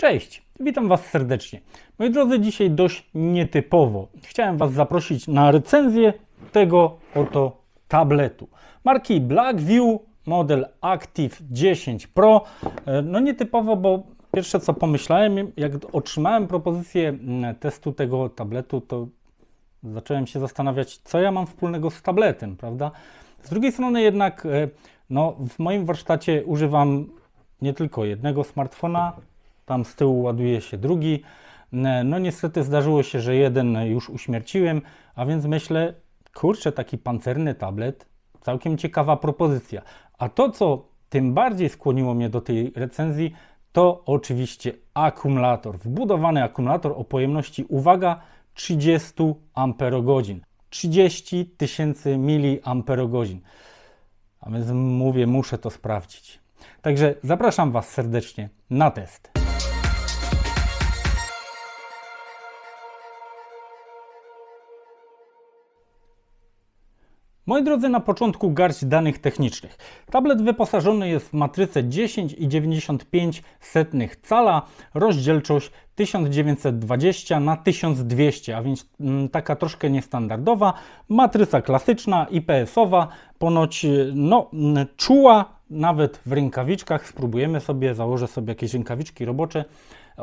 Cześć, witam Was serdecznie. Moi drodzy, dzisiaj dość nietypowo. Chciałem Was zaprosić na recenzję tego oto tabletu. Marki Blackview, model Active 10 Pro. E, No nietypowo, bo pierwsze co pomyślałem, jak otrzymałem propozycję mm, testu tego tabletu, to zacząłem się zastanawiać, co ja mam wspólnego z tabletem, prawda? Z drugiej strony jednak, e, no, w moim warsztacie używam nie tylko jednego smartfona, tam z tyłu ładuje się drugi. No niestety zdarzyło się, że jeden już uśmierciłem, a więc myślę, kurczę, taki pancerny tablet, całkiem ciekawa propozycja. A to, co tym bardziej skłoniło mnie do tej recenzji, to oczywiście akumulator. Wbudowany akumulator o pojemności, uwaga, 30 amperogodzin. 30 tysięcy miliamperogodzin. A więc mówię, muszę to sprawdzić. Także zapraszam Was serdecznie na test. Moi drodzy, na początku garść danych technicznych. Tablet wyposażony jest w matrycę 10,95 cala, rozdzielczość 1920 na 1200, a więc mm, taka troszkę niestandardowa. Matryca klasyczna, IPS-owa, ponoć y, no, mm, czuła nawet w rękawiczkach. Spróbujemy sobie, założę sobie jakieś rękawiczki robocze.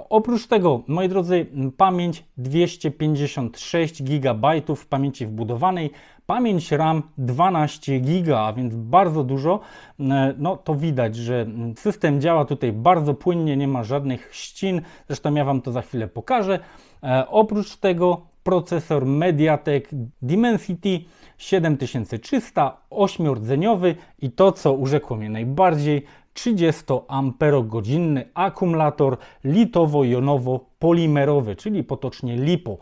Oprócz tego, moi drodzy, pamięć 256 GB pamięci wbudowanej, pamięć RAM 12 GB, a więc bardzo dużo. E, No to widać, że system działa tutaj bardzo płynnie, nie ma żadnych ścin. Zresztą ja Wam to za chwilę pokażę. E, Oprócz tego procesor MediaTek Dimensity 7300, 8-rdzeniowy i to, co urzekło mnie najbardziej, 30-amperogodzinny akumulator litowo-jonowo-polimerowy, czyli potocznie LiPo.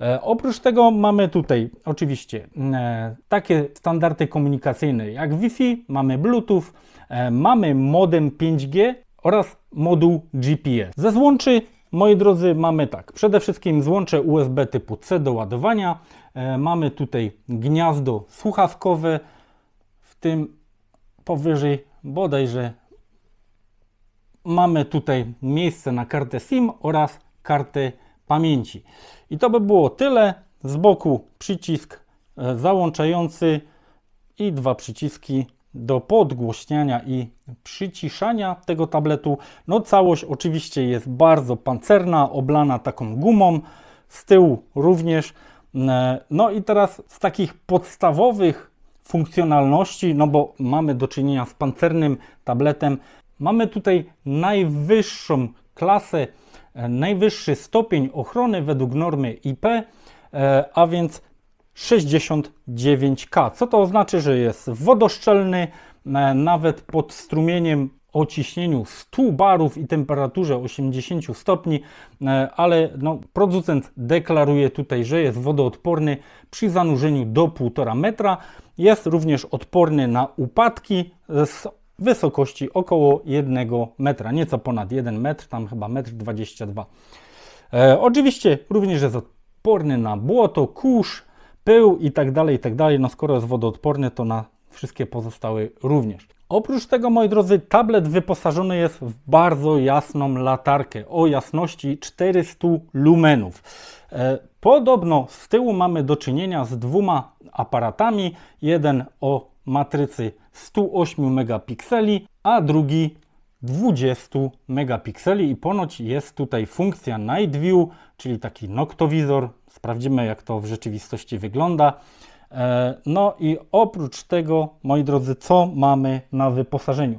E, oprócz tego mamy tutaj oczywiście e, takie standardy komunikacyjne jak Wi-Fi, mamy Bluetooth, e, mamy modem 5G oraz moduł GPS. Ze złączy, moi drodzy, mamy tak. Przede wszystkim złącze USB typu C do ładowania. Mamy tutaj gniazdo słuchawkowe, w tym powyżej bodajże mamy tutaj miejsce na kartę SIM oraz kartę pamięci. I to by było tyle. Z boku przycisk e, załączający i dwa przyciski do podgłośniania i przyciszania tego tabletu. No całość oczywiście jest bardzo pancerna, oblana taką gumą. Z tyłu również. E, No i teraz z takich podstawowych funkcjonalności, no bo mamy do czynienia z pancernym tabletem, mamy tutaj najwyższą klasę, e, najwyższy stopień ochrony według normy IP, e, a więc 69K. Co to oznacza, że jest wodoszczelny, e, nawet pod strumieniem o ciśnieniu 100 barów i temperaturze 80 stopni, ale no, producent deklaruje tutaj, że jest wodoodporny przy zanurzeniu do 1,5 metra. Jest również odporny na upadki z wysokości około 1 metra, nieco ponad 1 metr, tam chyba 1,22 m. E, oczywiście również jest odporny na błoto, kurz, pył i tak dalej, i tak dalej. No skoro jest wodoodporny, to na wszystkie pozostałe również. Oprócz tego, moi drodzy, tablet wyposażony jest w bardzo jasną latarkę o jasności 400 lumenów. E, Podobno z tyłu mamy do czynienia z dwoma aparatami. Jeden o matrycy 108 megapikseli, a drugi 20 megapikseli i ponoć jest tutaj funkcja Night View, czyli taki noktowizor. Sprawdzimy jak to w rzeczywistości wygląda. E, No i oprócz tego, moi drodzy, co mamy na wyposażeniu?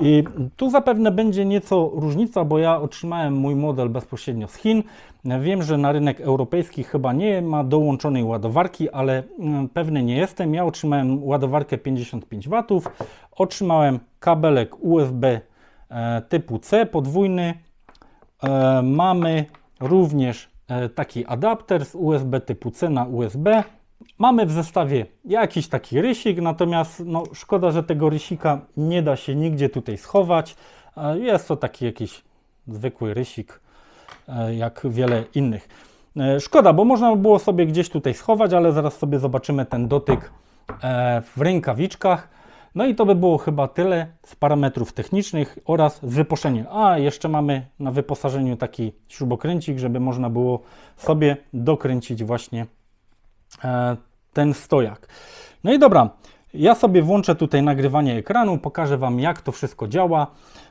I tu zapewne będzie nieco różnica, bo ja otrzymałem mój model bezpośrednio z Chin. Wiem, że na rynek europejski chyba nie ma dołączonej ładowarki, ale mm, pewny nie jestem. Ja otrzymałem ładowarkę 55 W, otrzymałem kabelek USB e, typu C podwójny. E, Mamy również taki adapter z USB typu C na USB. Mamy w zestawie jakiś taki rysik, natomiast no, szkoda, że tego rysika nie da się nigdzie tutaj schować. E, Jest to taki jakiś zwykły rysik, e, jak wiele innych. E, Szkoda, bo można by było sobie gdzieś tutaj schować, ale zaraz sobie zobaczymy ten dotyk w rękawiczkach. No i to by było chyba tyle z parametrów technicznych oraz z wyposażeniem. A jeszcze mamy na wyposażeniu taki śrubokręcik, żeby można było sobie dokręcić właśnie ten stojak. No i dobra, ja sobie włączę tutaj nagrywanie ekranu, pokażę Wam jak to wszystko działa.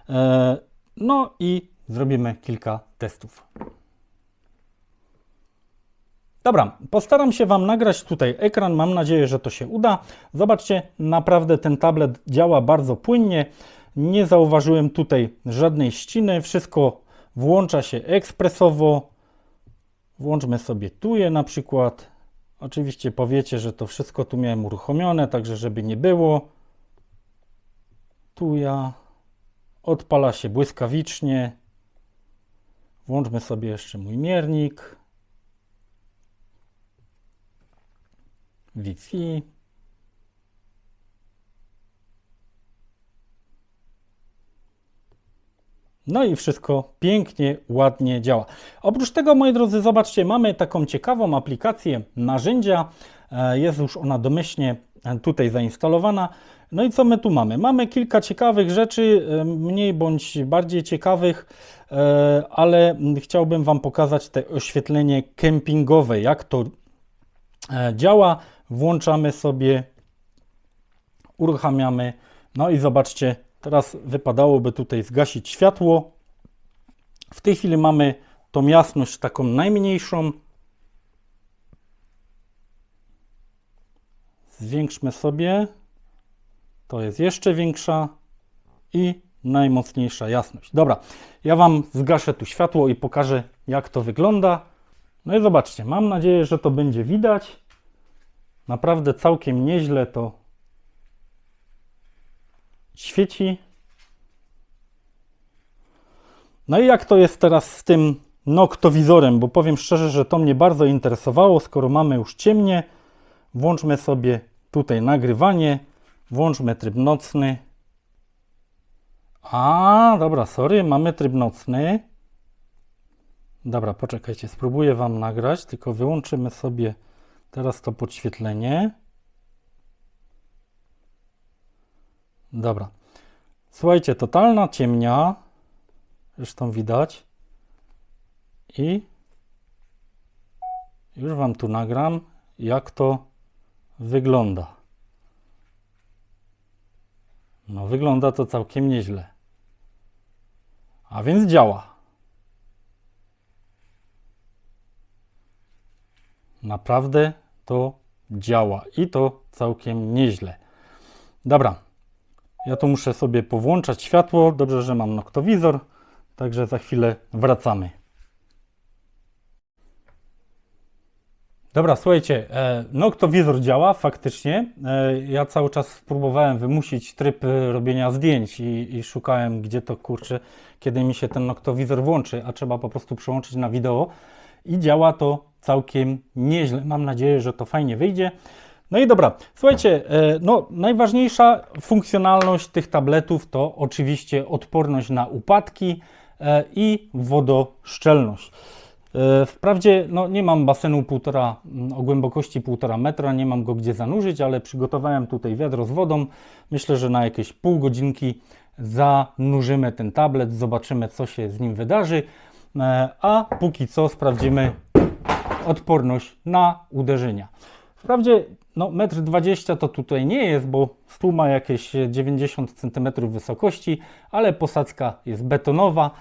E, no i zrobimy kilka testów. Dobra, postaram się Wam nagrać tutaj ekran. Mam nadzieję, że to się uda. Zobaczcie, naprawdę ten tablet działa bardzo płynnie. Nie zauważyłem tutaj żadnej ściny. Wszystko włącza się ekspresowo. Włączmy sobie tu je na przykład. Oczywiście powiecie, że to wszystko tu miałem uruchomione, także żeby nie było. Tu ja. Odpala się błyskawicznie. Włączmy sobie jeszcze mój miernik. Wi-Fi. No i wszystko pięknie, ładnie działa. Oprócz tego, moi drodzy, zobaczcie, mamy taką ciekawą aplikację narzędzia. E, Jest już ona domyślnie e, tutaj zainstalowana. No i co my tu mamy? Mamy kilka ciekawych rzeczy, e, mniej bądź bardziej ciekawych, ale chciałbym Wam pokazać te oświetlenie kempingowe, jak to działa. Włączamy sobie, uruchamiamy. No i zobaczcie, teraz wypadałoby tutaj zgasić światło. W tej chwili mamy tą jasność taką najmniejszą. Zwiększmy sobie. To jest jeszcze większa i najmocniejsza jasność. Dobra, ja Wam zgaszę tu światło i pokażę, jak to wygląda. No i zobaczcie, mam nadzieję, że to będzie widać. Naprawdę całkiem nieźle to świeci. No i jak to jest teraz z tym noktowizorem, bo powiem szczerze, że to mnie bardzo interesowało, skoro mamy już ciemnie, włączmy sobie tutaj nagrywanie, włączmy tryb nocny. A, dobra, sorry, mamy tryb nocny. Dobra, poczekajcie, spróbuję Wam nagrać, tylko wyłączymy sobie teraz to podświetlenie. Dobra. Słuchajcie, totalna ciemnia. Zresztą widać. I już Wam tu nagram, jak to wygląda. No, wygląda to całkiem nieźle. A więc działa. Naprawdę to działa i to całkiem nieźle. Dobra, ja tu muszę sobie powłączać światło. Dobrze, że mam noktowizor, także za chwilę wracamy. Dobra, słuchajcie, e, noktowizor działa faktycznie. E, ja cały czas próbowałem wymusić tryb e, robienia zdjęć i, i szukałem, gdzie to kurczę, kiedy mi się ten noktowizor włączy, a trzeba po prostu przełączyć na wideo i działa to całkiem nieźle. Mam nadzieję, że to fajnie wyjdzie. No i dobra, słuchajcie, e, no najważniejsza funkcjonalność tych tabletów to oczywiście odporność na upadki e, i wodoszczelność. E, Wprawdzie no, nie mam basenu półtora, mm, o głębokości 1,5 metra, nie mam go gdzie zanurzyć, ale przygotowałem tutaj wiadro z wodą. Myślę, że na jakieś pół godzinki zanurzymy ten tablet, zobaczymy co się z nim wydarzy, a póki co sprawdzimy odporność na uderzenia. Wprawdzie no, 1,20 m to tutaj nie jest, bo stół ma jakieś 90 cm wysokości, ale posadzka jest betonowa.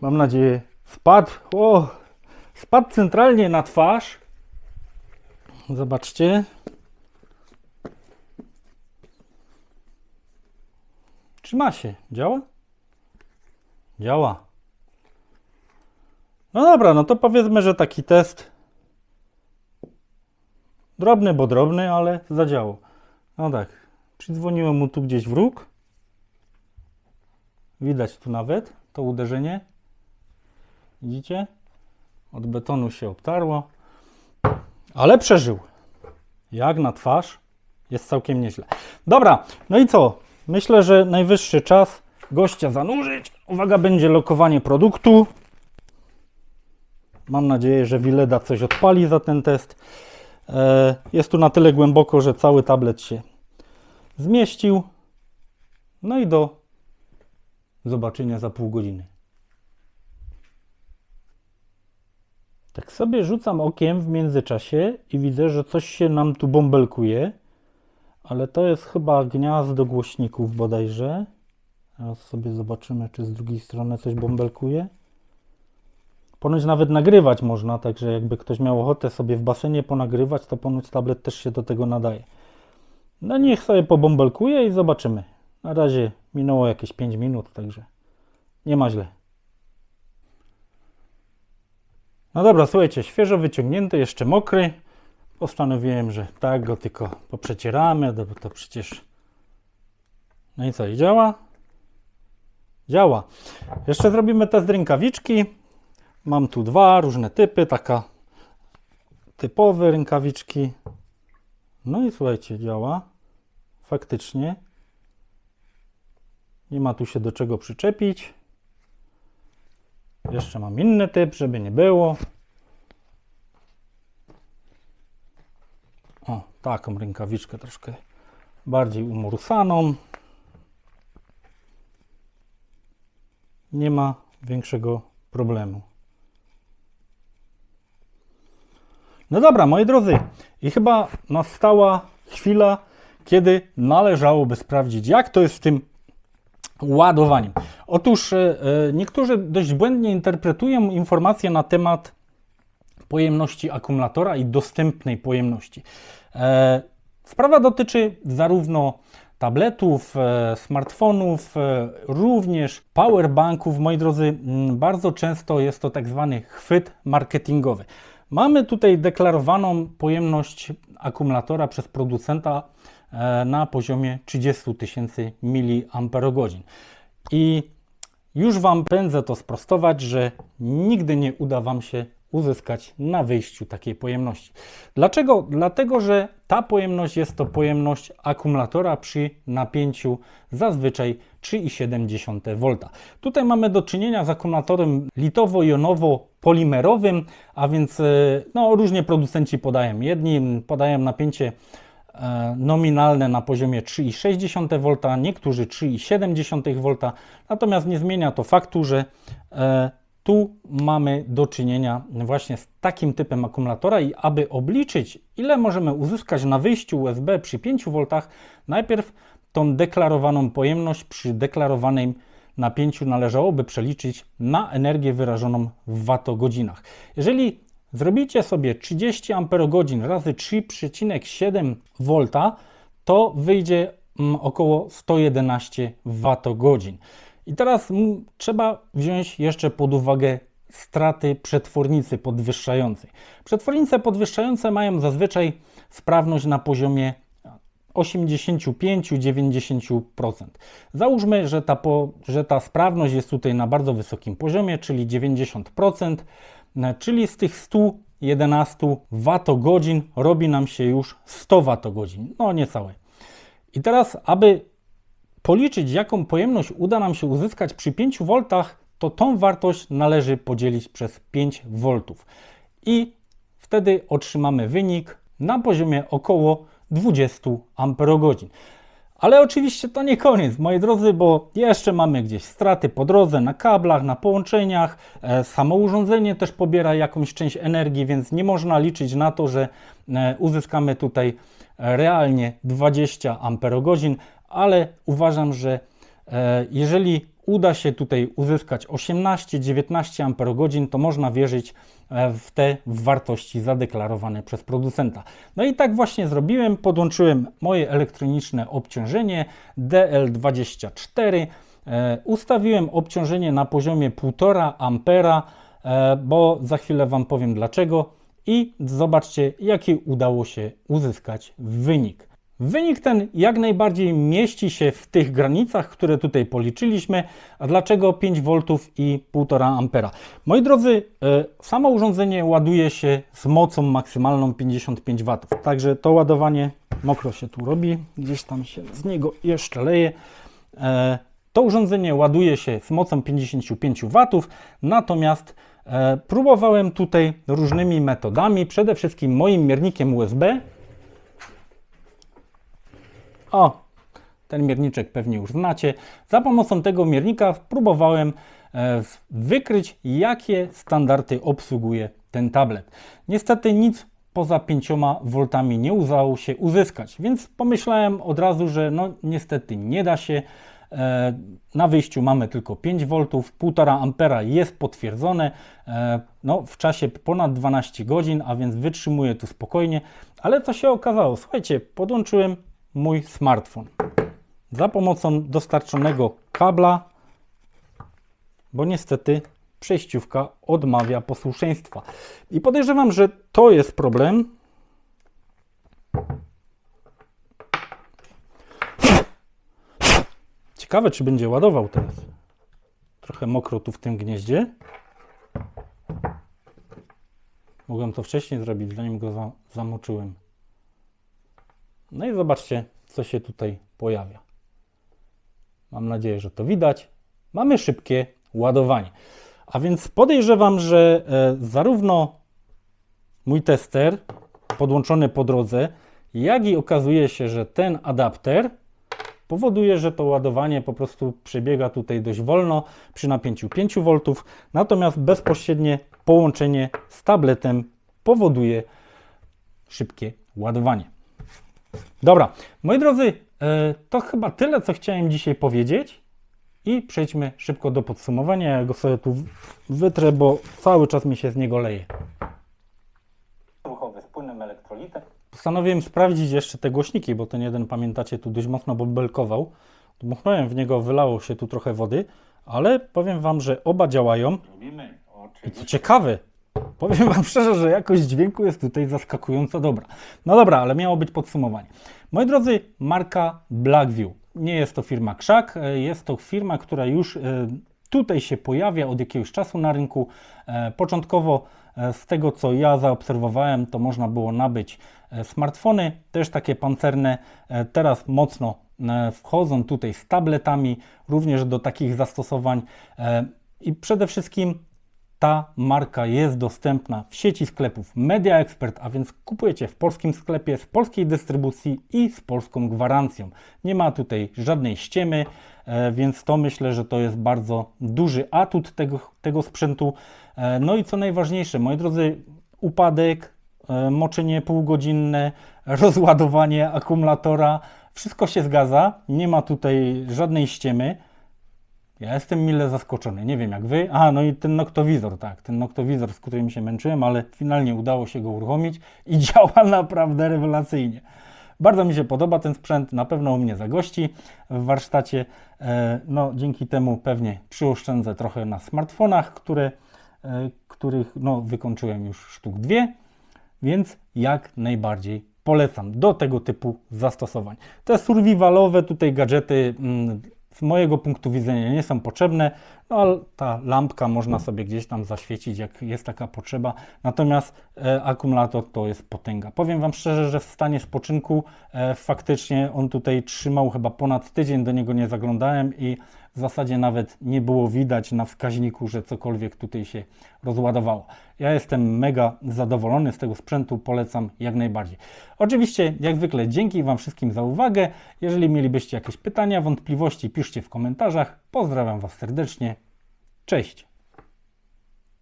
Mam nadzieję spadł. O, spadł centralnie na twarz. Zobaczcie. Trzyma się. Działa? Działa. No dobra, no to powiedzmy, że taki test drobny, bo drobny, ale zadziałał. No tak, przydzwoniłem mu tu gdzieś w róg. Widać tu nawet to uderzenie. Widzicie? Od betonu się obtarło. Ale przeżył. Jak na twarz jest całkiem nieźle. Dobra, no i co? Myślę, że najwyższy czas gościa zanurzyć. Uwaga, będzie lokowanie produktu. Mam nadzieję, że Wileda coś odpali za ten test. E, Jest tu na tyle głęboko, że cały tablet się zmieścił. No i do zobaczenia za pół godziny. Tak sobie rzucam okiem w międzyczasie i widzę, że coś się nam tu bąbelkuje, ale to jest chyba gniazdo głośników bodajże. Teraz sobie zobaczymy, czy z drugiej strony coś bąbelkuje. Ponoć nawet nagrywać można, także jakby ktoś miał ochotę sobie w basenie ponagrywać, to ponoć tablet też się do tego nadaje. No niech sobie pobąbelkuje i zobaczymy. Na razie minęło jakieś 5 minut, także nie ma źle. No dobra, słuchajcie, świeżo wyciągnięty, jeszcze mokry. Postanowiłem, że tak go tylko poprzecieramy, bo to przecież... No i co, i działa? Działa. Jeszcze zrobimy test rękawiczki. Mam tu dwa różne typy, taka typowe rękawiczki. No i słuchajcie, działa. Faktycznie. Nie ma tu się do czego przyczepić. Jeszcze mam inny typ, żeby nie było. O, taką rękawiczkę troszkę bardziej umursaną. Nie ma większego problemu. No dobra, moi drodzy, i chyba nastała chwila, kiedy należałoby sprawdzić, jak to jest z tym ładowaniem. Otóż e, e, niektórzy dość błędnie interpretują informacje na temat pojemności akumulatora i dostępnej pojemności. E, Sprawa dotyczy zarówno tabletów, smartfonów, również powerbanków. Moi drodzy, bardzo często jest to tak zwany chwyt marketingowy. Mamy tutaj deklarowaną pojemność akumulatora przez producenta e, na poziomie 30 tysięcy mAh. I już Wam pędzę to sprostować, że nigdy nie uda Wam się uzyskać na wyjściu takiej pojemności. Dlaczego? Dlatego, że ta pojemność jest to pojemność akumulatora przy napięciu zazwyczaj 3,7 V. Tutaj mamy do czynienia z akumulatorem litowo-jonowo-polimerowym, a więc e, no, różnie producenci podają. Jedni podają napięcie e, nominalne na poziomie 3,6 V, niektórzy 3,7 V, natomiast nie zmienia to faktu, że e, tu mamy do czynienia właśnie z takim typem akumulatora i aby obliczyć, ile możemy uzyskać na wyjściu USB przy 5 V, najpierw tą deklarowaną pojemność przy deklarowanym napięciu należałoby przeliczyć na energię wyrażoną w watogodzinach. Jeżeli zrobicie sobie 30 Ah razy 3,7 V, to wyjdzie mm, około 111 watogodzin. I teraz mm, trzeba wziąć jeszcze pod uwagę straty przetwornicy podwyższającej. Przetwornice podwyższające mają zazwyczaj sprawność na poziomie 85-90%. Załóżmy, że ta, po, że ta sprawność jest tutaj na bardzo wysokim poziomie, czyli 90%, e, czyli z tych 111 watogodzin robi nam się już 100 watogodzin, no niecałe. I teraz, aby policzyć, jaką pojemność uda nam się uzyskać przy 5 V, to tą wartość należy podzielić przez 5 V. I wtedy otrzymamy wynik na poziomie około 20 Ah. Ale oczywiście to nie koniec, moi drodzy, bo jeszcze mamy gdzieś straty po drodze na kablach, na połączeniach. E, Samo urządzenie też pobiera jakąś część energii, więc nie można liczyć na to, że e, uzyskamy tutaj realnie 20 Ah, ale uważam, że e, jeżeli uda się tutaj uzyskać 18-19 Ah, to można wierzyć e, w te wartości zadeklarowane przez producenta. No i tak właśnie zrobiłem. Podłączyłem moje elektroniczne obciążenie DL24. E, Ustawiłem obciążenie na poziomie 1,5 ampera, e, bo za chwilę Wam powiem dlaczego. I zobaczcie, jaki udało się uzyskać wynik. Wynik ten jak najbardziej mieści się w tych granicach, które tutaj policzyliśmy. A dlaczego 5 V i 1,5 A? Moi drodzy, e, samo urządzenie ładuje się z mocą maksymalną 55 W. Także to ładowanie mokro się tu robi, gdzieś tam się z niego jeszcze leje. E, To urządzenie ładuje się z mocą 55 W, natomiast e, próbowałem tutaj różnymi metodami, przede wszystkim moim miernikiem USB, o, Ten mierniczek pewnie już znacie. Za pomocą tego miernika próbowałem e, wykryć, jakie standardy obsługuje ten tablet. Niestety nic poza 5 V nie udało się uzyskać, więc pomyślałem od razu, że no niestety nie da się. E, Na wyjściu mamy tylko 5 V, 1,5 A jest potwierdzone e, no, w czasie ponad 12 godzin, a więc wytrzymuje tu spokojnie. Ale co się okazało? Słuchajcie, podłączyłem mój smartfon za pomocą dostarczonego kabla, bo niestety przejściówka odmawia posłuszeństwa. I podejrzewam, że to jest problem. Ciekawe, czy będzie ładował teraz. Trochę mokro tu w tym gnieździe. Mogłem to wcześniej zrobić, zanim go za zamoczyłem. No i zobaczcie, co się tutaj pojawia. Mam nadzieję, że to widać. Mamy szybkie ładowanie. A więc podejrzewam, że e, zarówno mój tester podłączony po drodze, jak i okazuje się, że ten adapter powoduje, że to ładowanie po prostu przebiega tutaj dość wolno przy napięciu 5 V, natomiast bezpośrednie połączenie z tabletem powoduje szybkie ładowanie. Dobra, moi drodzy, e, to chyba tyle, co chciałem dzisiaj powiedzieć. I przejdźmy szybko do podsumowania. Ja go sobie tu wytrę, bo cały czas mi się z niego leje. Ruchowy z płynem elektrolitem. Postanowiłem sprawdzić jeszcze te głośniki, bo ten jeden, pamiętacie, tu dość mocno bobelkował. Dmuchnąłem w niego, wylało się tu trochę wody, ale powiem Wam, że oba działają. I co ciekawe, powiem Wam szczerze, że jakość dźwięku jest tutaj zaskakująco dobra. No dobra, ale miało być podsumowanie. Moi drodzy, marka Blackview. Nie jest to firma Krzak, e, jest to firma, która już e, tutaj się pojawia od jakiegoś czasu na rynku. E, Początkowo z tego, co ja zaobserwowałem, to można było nabyć smartfony, też takie pancerne. Teraz mocno wchodzą tutaj z tabletami, również do takich zastosowań. I przede wszystkim ta marka jest dostępna w sieci sklepów Media Expert, a więc kupujecie w polskim sklepie, z polskiej dystrybucji i z polską gwarancją. Nie ma tutaj żadnej ściemy, e, więc to myślę, że to jest bardzo duży atut tego, tego sprzętu. E, No i co najważniejsze, moi drodzy, upadek, e, moczenie półgodzinne, rozładowanie akumulatora, wszystko się zgadza, nie ma tutaj żadnej ściemy. Ja jestem mile zaskoczony. Nie wiem jak wy. A, no i ten noktowizor, tak. Ten noktowizor, z którym się męczyłem, ale finalnie udało się go uruchomić i działa naprawdę rewelacyjnie. Bardzo mi się podoba ten sprzęt, na pewno u mnie zagości w warsztacie. E, No, dzięki temu pewnie przyoszczędzę trochę na smartfonach, które, e, których no, wykończyłem już sztuk dwie, więc jak najbardziej polecam do tego typu zastosowań. Te survivalowe tutaj gadżety mm, z mojego punktu widzenia nie są potrzebne, no ale ta lampka można sobie gdzieś tam zaświecić, jak jest taka potrzeba. Natomiast e, akumulator to jest potęga. Powiem Wam szczerze, że w stanie spoczynku e, faktycznie on tutaj trzymał chyba ponad tydzień, do niego nie zaglądałem i w zasadzie nawet nie było widać na wskaźniku, że cokolwiek tutaj się rozładowało. Ja jestem mega zadowolony z tego sprzętu, polecam jak najbardziej. Oczywiście, jak zwykle, dzięki Wam wszystkim za uwagę. Jeżeli mielibyście jakieś pytania, wątpliwości, piszcie w komentarzach. Pozdrawiam Was serdecznie. Cześć!